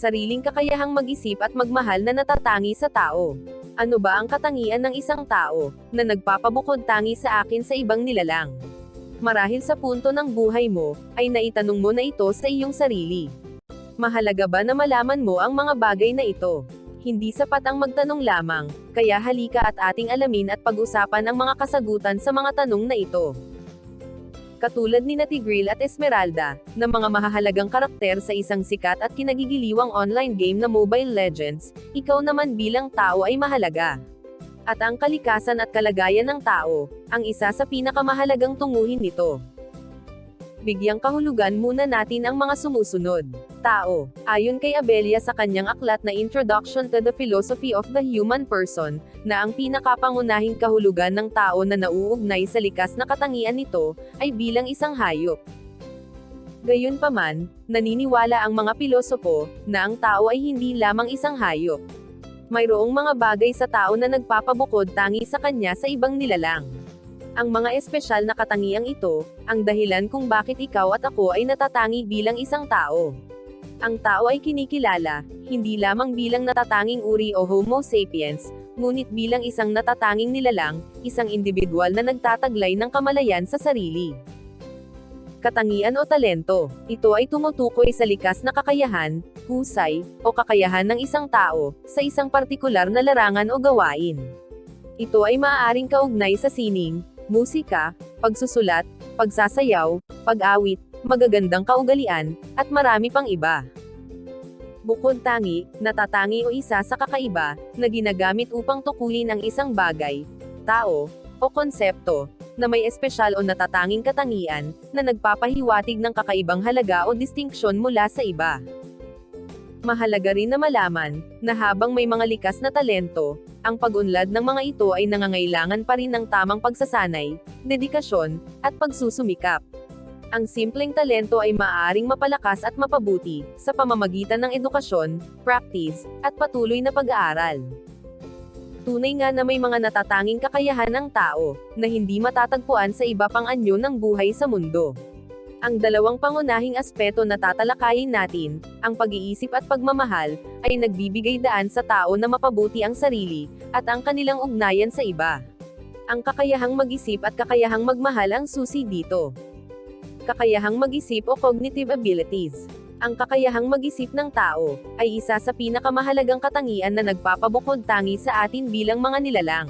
Sariling kakayahang mag-isip at magmahal na natatangi sa tao. Ano ba ang katangian ng isang tao, na nagpapabukod tangi sa akin sa ibang nilalang? Marahil sa punto ng buhay mo, ay naitanong mo na ito sa iyong sarili. Mahalaga ba na malaman mo ang mga bagay na ito? Hindi sapat ang magtanong lamang, kaya halika at ating alamin at pag-usapan ang mga kasagutan sa mga tanong na ito. Katulad ni Natigril at Esmeralda, na mga mahahalagang karakter sa isang sikat at kinagigiliwang online game na Mobile Legends, ikaw naman bilang tao ay mahalaga. At ang kalikasan at kalagayan ng tao, ang isa sa pinakamahalagang tunguhin nito. Bigyang kahulugan muna natin ang mga sumusunod. Tao. Ayon kay Abelia sa kanyang aklat na Introduction to the Philosophy of the Human Person, na ang pinakapangunahing kahulugan ng tao na nauugnay sa likas na katangian nito, ay bilang isang hayop. Gayunpaman, naniniwala ang mga pilosopo, na ang tao ay hindi lamang isang hayop. Mayroong mga bagay sa tao na nagpapabukod tangi sa kanya sa ibang nilalang. Ang mga espesyal na katangiang ito, ang dahilan kung bakit ikaw at ako ay natatangi bilang isang tao. Ang tao ay kinikilala, hindi lamang bilang natatanging uri o Homo sapiens, ngunit bilang isang natatanging nilalang, isang individual na nagtataglay ng kamalayan sa sarili. Katangian o talento, ito ay tumutukoy sa likas na kakayahan, husay, o kakayahan ng isang tao, sa isang partikular na larangan o gawain. Ito ay maaaring kaugnay sa sining, musika, pagsusulat, pagsasayaw, pag-awit, magagandang kaugalian, at marami pang iba. Bukod tangi, natatangi o isa sa kakaiba, na ginagamit upang tukuyin ang isang bagay, tao, o konsepto, na may espesyal o natatanging katangian, na nagpapahiwatig ng kakaibang halaga o distinksyon mula sa iba. Mahalaga rin na malaman, na habang may mga likas na talento, ang pag-unlad ng mga ito ay nangangailangan pa rin ng tamang pagsasanay, dedikasyon, at pagsusumikap. Ang simpleng talento ay maaaring mapalakas at mapabuti, sa pamamagitan ng edukasyon, practice, at patuloy na pag-aaral. Tunay nga na may mga natatanging kakayahan ng tao, na hindi matatagpuan sa iba pang anyo ng buhay sa mundo. Ang dalawang pangunahing aspeto na tatalakayin natin, ang pag-iisip at pagmamahal, ay nagbibigay daan sa tao na mapabuti ang sarili, at ang kanilang ugnayan sa iba. Ang kakayahang mag-isip at kakayahang magmahal ang susi dito. Kakayahang mag-isip o cognitive abilities. Ang kakayahang mag-isip ng tao, ay isa sa pinakamahalagang katangian na nagpapabukod tangi sa atin bilang mga nilalang.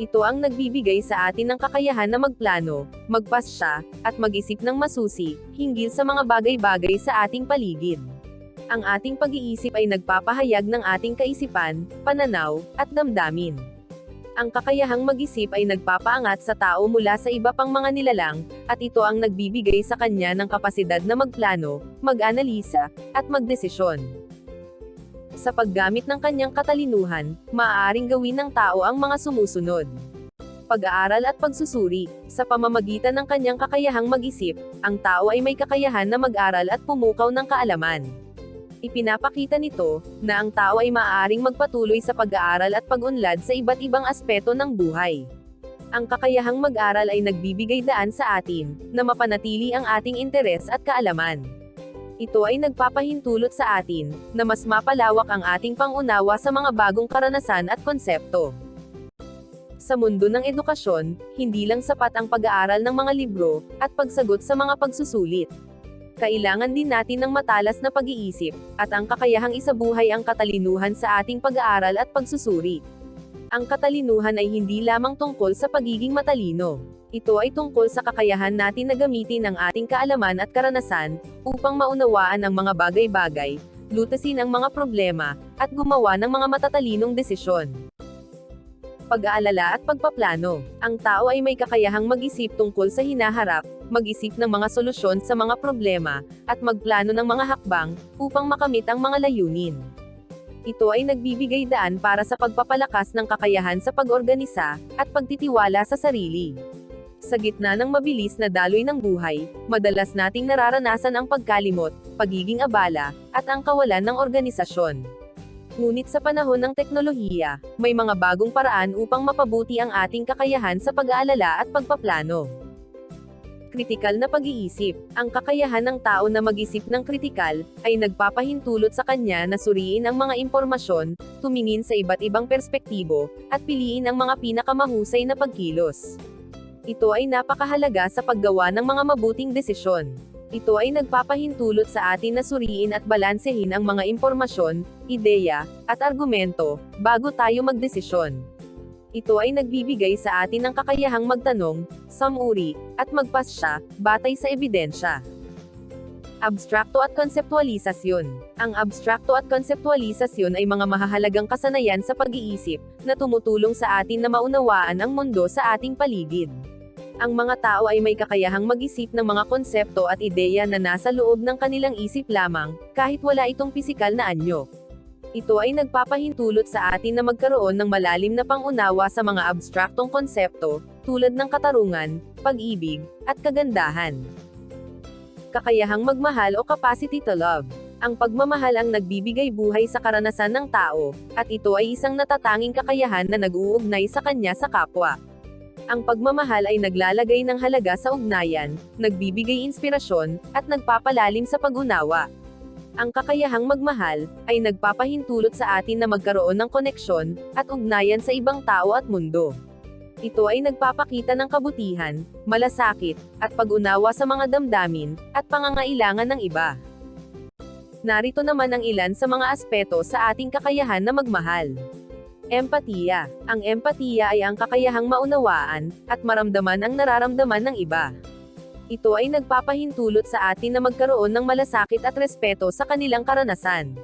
Ito ang nagbibigay sa atin ng kakayahan na magplano, magpasya, at mag-isip ng masusi, hinggil sa mga bagay-bagay sa ating paligid. Ang ating pag-iisip ay nagpapahayag ng ating kaisipan, pananaw, at damdamin. Ang kakayahang mag-isip ay nagpapaangat sa tao mula sa iba pang mga nilalang, at ito ang nagbibigay sa kanya ng kapasidad na magplano, mag-analisa, at magdesisyon. Sa paggamit ng kanyang katalinuhan, maaaring gawin ng tao ang mga sumusunod. Pag-aaral at pagsusuri, sa pamamagitan ng kanyang kakayahang mag-isip, ang tao ay may kakayahan na mag-aral at pumukaw ng kaalaman. Ipinapakita nito, na ang tao ay maaaring magpatuloy sa pag-aaral at pag-unlad sa iba't ibang aspeto ng buhay. Ang kakayahang mag-aral ay nagbibigay daan sa atin, na mapanatili ang ating interes at kaalaman. Ito ay nagpapahintulot sa atin, na mas mapalawak ang ating pangunawa sa mga bagong karanasan at konsepto. Sa mundo ng edukasyon, hindi lang sapat ang pag-aaral ng mga libro, at pagsagot sa mga pagsusulit kailangan din natin ng matalas na pag-iisip, at ang kakayahang isabuhay ang katalinuhan sa ating pag-aaral at pagsusuri. Ang katalinuhan ay hindi lamang tungkol sa pagiging matalino. Ito ay tungkol sa kakayahan natin na gamitin ang ating kaalaman at karanasan, upang maunawaan ang mga bagay-bagay, lutasin ang mga problema, at gumawa ng mga matatalinong desisyon pag-aalala at pagpaplano. Ang tao ay may kakayahang mag-isip tungkol sa hinaharap, mag-isip ng mga solusyon sa mga problema, at magplano ng mga hakbang, upang makamit ang mga layunin. Ito ay nagbibigay daan para sa pagpapalakas ng kakayahan sa pag-organisa, at pagtitiwala sa sarili. Sa gitna ng mabilis na daloy ng buhay, madalas nating nararanasan ang pagkalimot, pagiging abala, at ang kawalan ng organisasyon. Ngunit sa panahon ng teknolohiya, may mga bagong paraan upang mapabuti ang ating kakayahan sa pag-aalala at pagpaplano. Kritikal na pag-iisip. Ang kakayahan ng tao na mag-isip ng kritikal, ay nagpapahintulot sa kanya na suriin ang mga impormasyon, tumingin sa iba't ibang perspektibo, at piliin ang mga pinakamahusay na pagkilos. Ito ay napakahalaga sa paggawa ng mga mabuting desisyon. Ito ay nagpapahintulot sa atin na suriin at balansehin ang mga impormasyon, ideya, at argumento, bago tayo magdesisyon. Ito ay nagbibigay sa atin ng kakayahang magtanong, samuri, at magpasya, batay sa ebidensya. Abstrakto at konseptualisasyon. Ang abstrakto at konseptualisasyon ay mga mahahalagang kasanayan sa pag-iisip, na tumutulong sa atin na maunawaan ang mundo sa ating paligid. Ang mga tao ay may kakayahang mag-isip ng mga konsepto at ideya na nasa loob ng kanilang isip lamang, kahit wala itong pisikal na anyo. Ito ay nagpapahintulot sa atin na magkaroon ng malalim na pangunawa sa mga abstraktong konsepto, tulad ng katarungan, pag-ibig, at kagandahan. Kakayahang magmahal o capacity to love. Ang pagmamahal ang nagbibigay buhay sa karanasan ng tao, at ito ay isang natatanging kakayahan na nag-uugnay sa kanya sa kapwa. Ang pagmamahal ay naglalagay ng halaga sa ugnayan, nagbibigay inspirasyon, at nagpapalalim sa pag-unawa. Ang kakayahang magmahal, ay nagpapahintulot sa atin na magkaroon ng koneksyon, at ugnayan sa ibang tao at mundo. Ito ay nagpapakita ng kabutihan, malasakit, at pag-unawa sa mga damdamin, at pangangailangan ng iba. Narito naman ang ilan sa mga aspeto sa ating kakayahan na magmahal. Empatiya. Ang empatiya ay ang kakayahang maunawaan, at maramdaman ang nararamdaman ng iba. Ito ay nagpapahintulot sa atin na magkaroon ng malasakit at respeto sa kanilang karanasan.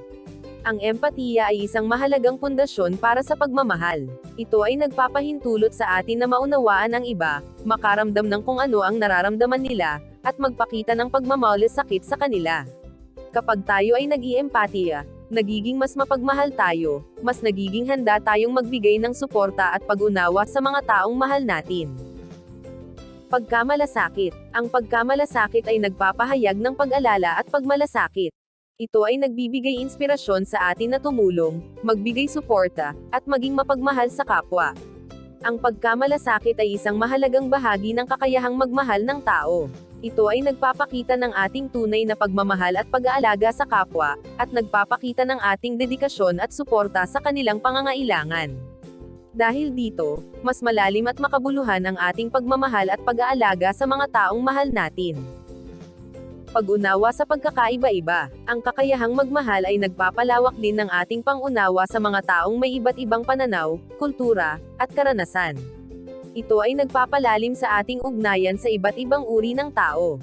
Ang empatiya ay isang mahalagang pundasyon para sa pagmamahal. Ito ay nagpapahintulot sa atin na maunawaan ang iba, makaramdam ng kung ano ang nararamdaman nila, at magpakita ng pagmamalasakit sa kanila. Kapag tayo ay nag-iempatiya, nagiging mas mapagmahal tayo, mas nagiging handa tayong magbigay ng suporta at pag-unawa sa mga taong mahal natin. Pagkamalasakit. Ang pagkamalasakit ay nagpapahayag ng pag-alala at pagmalasakit. Ito ay nagbibigay inspirasyon sa atin na tumulong, magbigay suporta, at maging mapagmahal sa kapwa. Ang pagkamalasakit ay isang mahalagang bahagi ng kakayahang magmahal ng tao. Ito ay nagpapakita ng ating tunay na pagmamahal at pag-aalaga sa kapwa, at nagpapakita ng ating dedikasyon at suporta sa kanilang pangangailangan. Dahil dito, mas malalim at makabuluhan ang ating pagmamahal at pag-aalaga sa mga taong mahal natin. Pag-unawa sa pagkakaiba-iba. Ang kakayahang magmahal ay nagpapalawak din ng ating pangunawa sa mga taong may iba't ibang pananaw, kultura, at karanasan. Ito ay nagpapalalim sa ating ugnayan sa iba't ibang uri ng tao.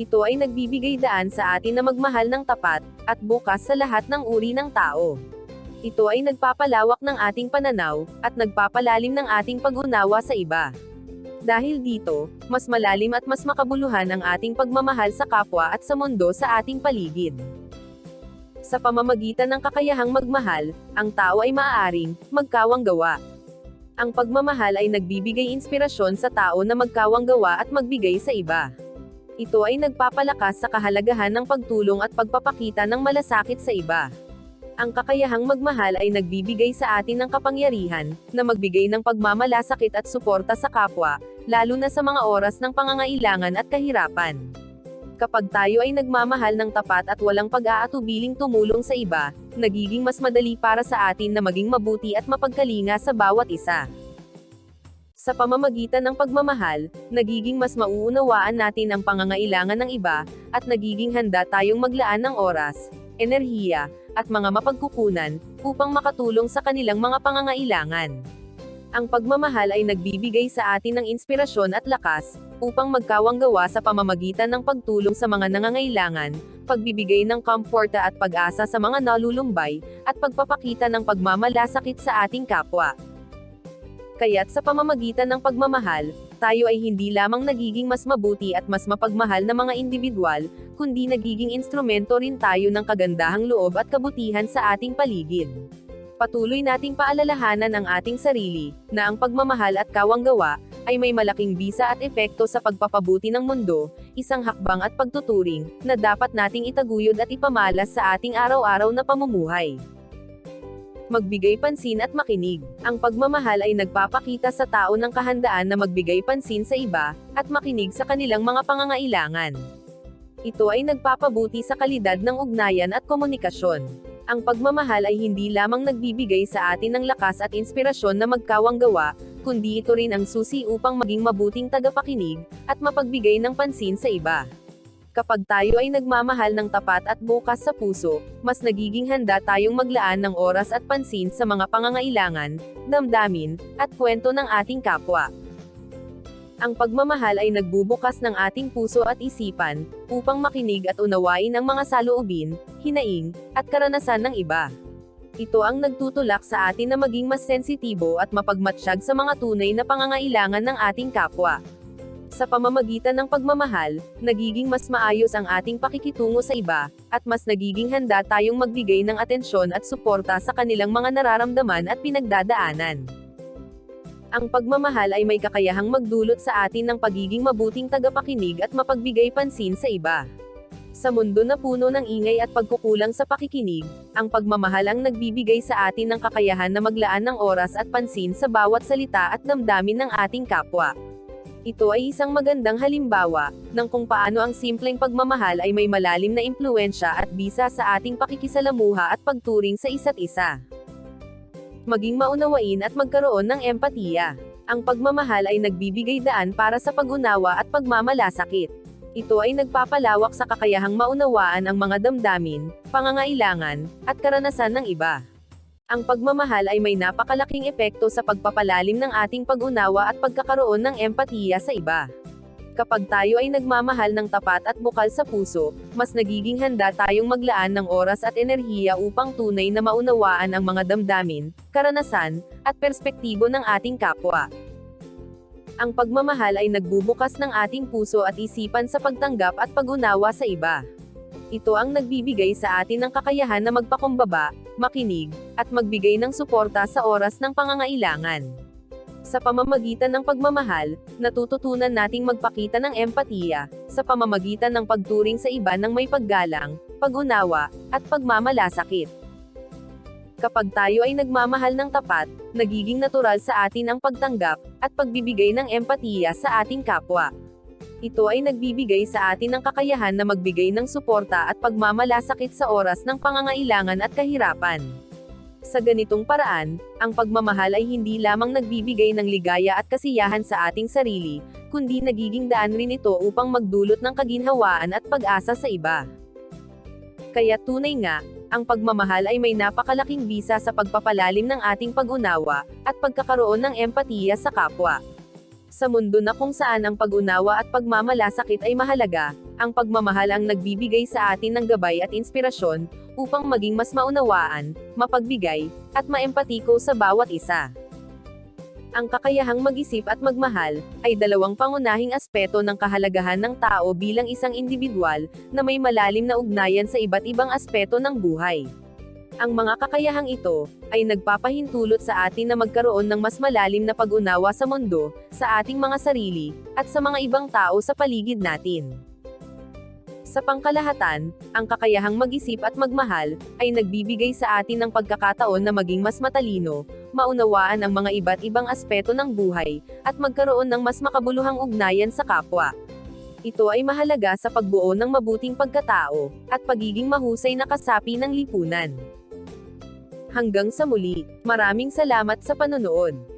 Ito ay nagbibigay daan sa atin na magmahal ng tapat, at bukas sa lahat ng uri ng tao. Ito ay nagpapalawak ng ating pananaw, at nagpapalalim ng ating pag-unawa sa iba. Dahil dito, mas malalim at mas makabuluhan ang ating pagmamahal sa kapwa at sa mundo sa ating paligid. Sa pamamagitan ng kakayahang magmahal, ang tao ay maaaring magkawang gawa. Ang pagmamahal ay nagbibigay inspirasyon sa tao na magkawang gawa at magbigay sa iba. Ito ay nagpapalakas sa kahalagahan ng pagtulong at pagpapakita ng malasakit sa iba. Ang kakayahang magmahal ay nagbibigay sa atin ng kapangyarihan, na magbigay ng pagmamalasakit at suporta sa kapwa, lalo na sa mga oras ng pangangailangan at kahirapan. Kapag tayo ay nagmamahal ng tapat at walang pag-aatubiling tumulong sa iba, nagiging mas madali para sa atin na maging mabuti at mapagkalinga sa bawat isa. Sa pamamagitan ng pagmamahal, nagiging mas mauunawaan natin ang pangangailangan ng iba, at nagiging handa tayong maglaan ng oras, enerhiya, at mga mapagkukunan, upang makatulong sa kanilang mga pangangailangan. Ang pagmamahal ay nagbibigay sa atin ng inspirasyon at lakas, upang magkawanggawa sa pamamagitan ng pagtulong sa mga nangangailangan, pagbibigay ng komporta at pag-asa sa mga nalulumbay, at pagpapakita ng pagmamalasakit sa ating kapwa. Kaya't sa pamamagitan ng pagmamahal, tayo ay hindi lamang nagiging mas mabuti at mas mapagmahal na mga individual, kundi nagiging instrumento rin tayo ng kagandahang loob at kabutihan sa ating paligid. Patuloy nating paalalahanan ang ating sarili, na ang pagmamahal at kawanggawa, ay may malaking bisa at epekto sa pagpapabuti ng mundo, isang hakbang at pagtuturing, na dapat nating itaguyod at ipamalas sa ating araw-araw na pamumuhay. Magbigay pansin at makinig. Ang pagmamahal ay nagpapakita sa tao ng kahandaan na magbigay pansin sa iba, at makinig sa kanilang mga pangangailangan. Ito ay nagpapabuti sa kalidad ng ugnayan at komunikasyon. Ang pagmamahal ay hindi lamang nagbibigay sa atin ng lakas at inspirasyon na magkawang gawa, kundi ito rin ang susi upang maging mabuting tagapakinig, at mapagbigay ng pansin sa iba. Kapag tayo ay nagmamahal ng tapat at bukas sa puso, mas nagiging handa tayong maglaan ng oras at pansin sa mga pangangailangan, damdamin, at kwento ng ating kapwa. Ang pagmamahal ay nagbubukas ng ating puso at isipan, upang makinig at unawain ang mga saloobin, hinaing, at karanasan ng iba. Ito ang nagtutulak sa atin na maging mas sensitibo at mapagmatsyag sa mga tunay na pangangailangan ng ating kapwa. Sa pamamagitan ng pagmamahal, nagiging mas maayos ang ating pakikitungo sa iba, at mas nagiging handa tayong magbigay ng atensyon at suporta sa kanilang mga nararamdaman at pinagdadaanan. Ang pagmamahal ay may kakayahang magdulot sa atin ng pagiging mabuting tagapakinig at mapagbigay pansin sa iba. Sa mundo na puno ng ingay at pagkukulang sa pakikinig, ang pagmamahal ang nagbibigay sa atin ng kakayahan na maglaan ng oras at pansin sa bawat salita at damdamin ng ating kapwa. Ito ay isang magandang halimbawa ng kung paano ang simpleng pagmamahal ay may malalim na impluensya at bisa sa ating pakikisalamuha at pagturing sa isa't isa maging maunawain at magkaroon ng empatiya. Ang pagmamahal ay nagbibigay daan para sa pag-unawa at pagmamalasakit. Ito ay nagpapalawak sa kakayahang maunawaan ang mga damdamin, pangangailangan, at karanasan ng iba. Ang pagmamahal ay may napakalaking epekto sa pagpapalalim ng ating pag-unawa at pagkakaroon ng empatiya sa iba. Kapag tayo ay nagmamahal ng tapat at bukal sa puso, mas nagiging handa tayong maglaan ng oras at enerhiya upang tunay na maunawaan ang mga damdamin, karanasan, at perspektibo ng ating kapwa. Ang pagmamahal ay nagbubukas ng ating puso at isipan sa pagtanggap at pag-unawa sa iba. Ito ang nagbibigay sa atin ng kakayahan na magpakumbaba, makinig, at magbigay ng suporta sa oras ng pangangailangan. Sa pamamagitan ng pagmamahal, natututunan nating magpakita ng empatiya, sa pamamagitan ng pagturing sa iba ng may paggalang, pag-unawa, at pagmamalasakit. Kapag tayo ay nagmamahal ng tapat, nagiging natural sa atin ang pagtanggap, at pagbibigay ng empatiya sa ating kapwa. Ito ay nagbibigay sa atin ng kakayahan na magbigay ng suporta at pagmamalasakit sa oras ng pangangailangan at kahirapan. Sa ganitong paraan, ang pagmamahal ay hindi lamang nagbibigay ng ligaya at kasiyahan sa ating sarili, kundi nagiging daan rin ito upang magdulot ng kaginhawaan at pag-asa sa iba. Kaya tunay nga, ang pagmamahal ay may napakalaking bisa sa pagpapalalim ng ating pag-unawa, at pagkakaroon ng empatiya sa kapwa. Sa mundo na kung saan ang pag-unawa at pagmamalasakit ay mahalaga, ang pagmamahal ang nagbibigay sa atin ng gabay at inspirasyon, upang maging mas maunawaan, mapagbigay, at maempatiko sa bawat isa. Ang kakayahang mag-isip at magmahal, ay dalawang pangunahing aspeto ng kahalagahan ng tao bilang isang individual, na may malalim na ugnayan sa iba't ibang aspeto ng buhay. Ang mga kakayahang ito, ay nagpapahintulot sa atin na magkaroon ng mas malalim na pag-unawa sa mundo, sa ating mga sarili, at sa mga ibang tao sa paligid natin. Sa pangkalahatan, ang kakayahang mag-isip at magmahal, ay nagbibigay sa atin ng pagkakataon na maging mas matalino, maunawaan ang mga iba't ibang aspeto ng buhay, at magkaroon ng mas makabuluhang ugnayan sa kapwa. Ito ay mahalaga sa pagbuo ng mabuting pagkatao, at pagiging mahusay na kasapi ng lipunan. Hanggang sa muli, maraming salamat sa panonood.